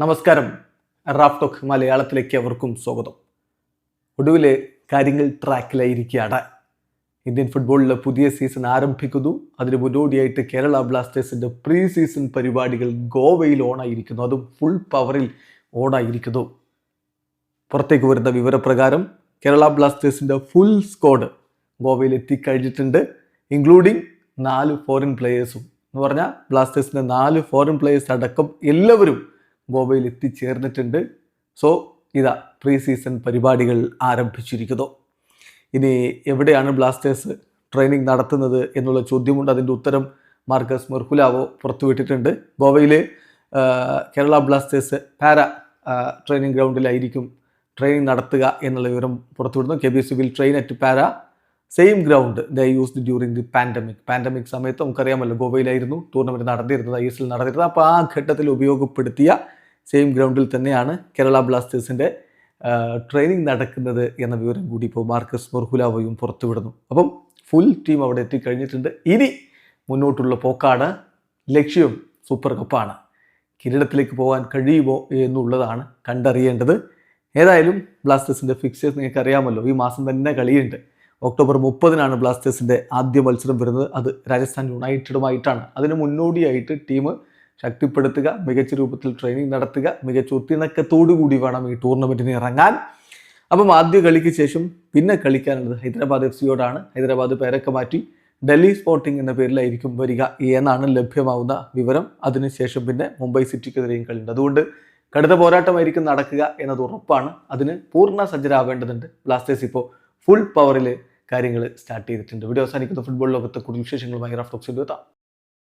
നമസ്കാരം. Raf talk മലയാളത്തിലേക്ക് അവർക്കും സ്വാഗതം. ഒടുവിൽ കാര്യങ്ങൾ ട്രാക്കിലായിരിക്കുകയാണ്. ഇന്ത്യൻ ഫുട്ബോളിലെ പുതിയ സീസൺ ആരംഭിക്കുന്നു. അതിന് മുന്നോടിയായിട്ട് കേരള ബ്ലാസ്റ്റേഴ്സിന്റെ പ്രീ സീസൺ പരിപാടികൾ ഗോവയിൽ ഓണായിരിക്കുന്നു. അതും ഫുൾ പവറിൽ ഓണായിരിക്കുന്നു. പുറത്തേക്ക് വരുന്ന വിവരപ്രകാരം കേരള ബ്ലാസ്റ്റേഴ്സിന്റെ ഫുൾ സ്ക്വാഡ് ഗോവയിൽ എത്തിക്കഴിഞ്ഞിട്ടുണ്ട്. ഇൻക്ലൂഡിങ് നാല് ഫോറിൻ പ്ലേയേഴ്സും എന്ന് പറഞ്ഞാൽ ബ്ലാസ്റ്റേഴ്സിന്റെ നാല് ഫോറിൻ പ്ലേയേഴ്സ് അടക്കം എല്ലാവരും ഗോവയിൽ എത്തിച്ചേർന്നിട്ടുണ്ട്. സോ ഇതാ പ്രീ സീസൺ പരിപാടികൾ ആരംഭിച്ചിരിക്കുന്നു. ഇനി എവിടെയാണ് ബ്ലാസ്റ്റേഴ്സ് ട്രെയിനിങ് നടത്തുന്നത് എന്നുള്ള ചോദ്യമുണ്ട്. അതിന്റെ ഉത്തരം മാർക്കസ് മെർക്കുലാവോ പുറത്തുവിട്ടിട്ടുണ്ട്. ഗോവയിലെ കേരള ബ്ലാസ്റ്റേഴ്സ് പാര ട്രെയിനിങ് ഗ്രൗണ്ടിലായിരിക്കും ട്രെയിനിങ് നടത്തുക എന്നുള്ള വിവരം പുറത്തുവിടുന്നു. K B S will train at Para same ground the used during the pandemic pandemic സമയത്ത് നമുക്കറിയാമല്ലോ ഗോവയിലായിരുന്നു ടൂർണമെന്റ് നടന്നിരുന്നത് ഐ എസ് എൽ നടന്നിരുന്നത്. അപ്പോൾ ആ ഘട്ടത്തിൽ ഉപയോഗപ്പെടുത്തിയ സെയിം ഗ്രൗണ്ടിൽ തന്നെയാണ് കേരള ബ്ലാസ്റ്റേഴ്സിന്റെ ട്രെയിനിങ് നടക്കുന്നത് എന്ന വിവരം കൂടി ഇപ്പോൾ മാർക്കസ് മൊർഹുലാവയും പുറത്തുവിടുന്നു. അപ്പം ഫുൾ ടീം അവിടെ എത്തിക്കഴിഞ്ഞിട്ടുണ്ട്. ഇനി മുന്നോട്ടുള്ള പോക്കാണ് ലക്ഷ്യം സൂപ്പർ കപ്പാണ് കിരീടത്തിലേക്ക് പോകാൻ കഴിയുമോ എന്നുള്ളതാണ് കണ്ടറിയേണ്ടത്. ഏതായാലും ബ്ലാസ്റ്റേഴ്സിന്റെ ഫിക്സേഴ്സ് നിങ്ങൾക്ക് അറിയാമല്ലോ ഈ മാസം തന്നെ കളിയുണ്ട്. ഒക്ടോബർ മുപ്പതിനാണ് ബ്ലാസ്റ്റേഴ്സിന്റെ ആദ്യ മത്സരം വരുന്നത്. അത് രാജസ്ഥാൻ യുണൈറ്റഡുമായിട്ടാണ്. അതിന് മുന്നോടിയായിട്ട് ടീം ശക്തിപ്പെടുത്തുക മികച്ച രൂപത്തിൽ ട്രെയിനിങ് നടത്തുക മികച്ച ഒത്തിണക്കത്തോടു കൂടി വേണം ഈ ടൂർണമെന്റിന് ഇറങ്ങാൻ. അപ്പം ആദ്യ കളിക്ക് ശേഷം പിന്നെ കളിക്കാനുള്ളത് ഹൈദരാബാദ് എഫ് സിയോടാണ്. ഹൈദരാബാദ് പേരൊക്കെ മാറ്റി ഡൽഹി സ്പോർട്ടിംഗ് എന്ന പേരിലായിരിക്കും വരിക എന്നാണ് ലഭ്യമാവുന്ന വിവരം. അതിനുശേഷം പിന്നെ മുംബൈ സിറ്റിക്കെതിരെയും കളിയുണ്ട്. അതുകൊണ്ട് കടുത്ത പോരാട്ടമായിരിക്കും നടക്കുക എന്നത് ഉറപ്പാണ്. അതിന് പൂർണ സജ്ജരാവേണ്ടതുണ്ട് ബ്ലാസ്റ്റേഴ്സ് ഇപ്പോൾ ഫുൾ പവറിൽ കാര്യങ്ങൾ സ്റ്റാർട്ട് ചെയ്തിട്ടുണ്ട്. വീഡിയോ അവസാനിക്കുന്ന. ഫുട്ബോൾ ലോകത്തെ കൂടുതൽ വിശേഷങ്ങളുമായി റഫ്റ്റോക്സ് എത്താം.